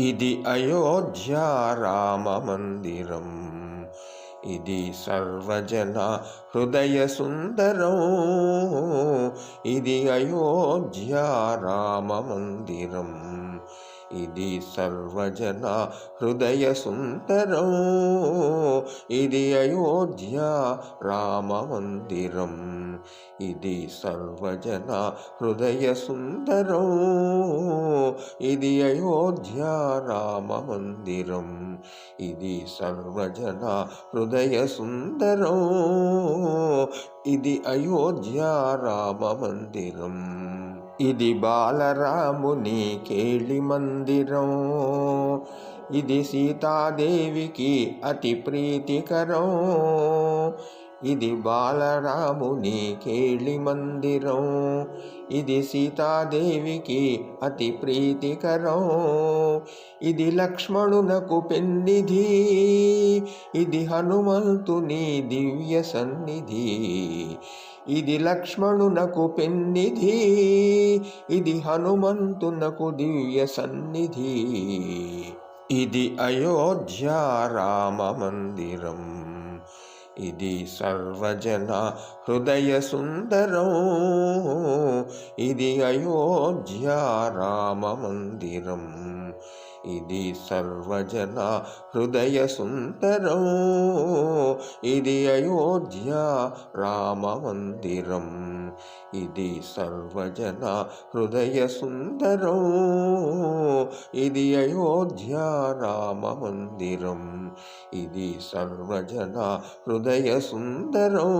ఇది అయోధ్య రామ మందిరం. ఇది సర్వజన హృదయ సుందరం. ఇది అయోధ్య రామ మందిరం. ఇది సర్వజన హృదయ సుందరం. ఇది అయోధ్య రామ మందిరం. ఇది సర్వజన హృదయ సుందరం. ఇది అయోధ్య రామ మందిరం. ఇది సర్వజన హృదయ సుందరం. ఇది అయోధ్య రామ మందిరం. ఇది బాలరాముని కేళి మందిరం. ఇది సీతాదేవికి అతి ప్రీతికరం. ఇది బాలరాముని కేళి మందిరం. ఇది సీతాదేవికి అతి ప్రీతికరం. ఇది లక్ష్మణునకు పెన్నిధి. ఇది హనుమంతుని దివ్య సన్నిధి. ఇది లక్ష్మణునకు పెన్నిధి. ఇది హనుమంతునకు దివ్య సన్నిధి. ఇది అయోధ్య రామ మందిరం. ఇది సర్వజన హృదయ సుందరం. ఇది అయోధ్య రామ మందిరం. ఇది సర్వజన హృదయ సుందరం. ఇది అయోధ్య రామ మందిరం. ఇది సర్వజన హృదయ సుందరం. ఇది అయోధ్య రామ మందిరం ఇది సర్వజన హృదయ సుందరం.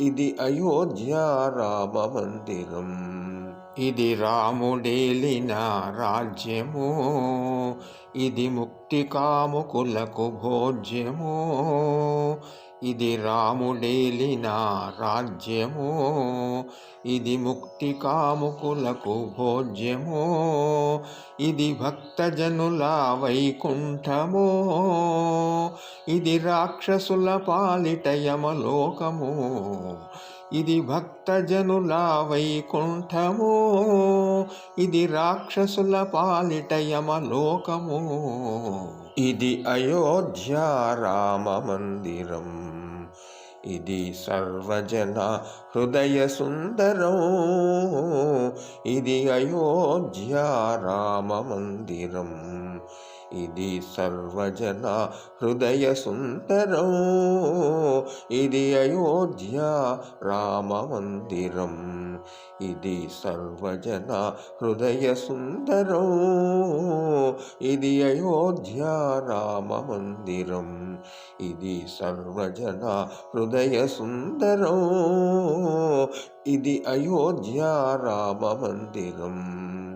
ఇది అయోధ్య రామ మందిరం ఇది రాముడేలిన రాజ్యము. ఇది ముక్తి కాముకులకు భోజ్యము. ఇది రాముడేలిన రాజ్యము ఇది ముక్తి కాముకులకు భోజ్యము ఇది భక్తజనుల వైకుంఠము ఇది రాక్షసుల పాలిట యమలోకము ఇది భక్తజనుల వైకుంఠము ఇది రాక్షసుల పాలిట యమలోకము ఇది అయోధ్య రామ మందిరం. ఇది సర్వజన హృదయ సుందరం. ఇది అయోధ్య రామ మందిరం. ఇది సర్వజన హృదయ సుందరం. ఇది అయోధ్య రామ మందిరం. ఇది సర్వజన హృదయ సుందరం. ఇది అయోధ్య రామ మందిరం. ఇది సర్వజన హృదయ సుందరం. ఇది అయోధ్య రామ మందిరం.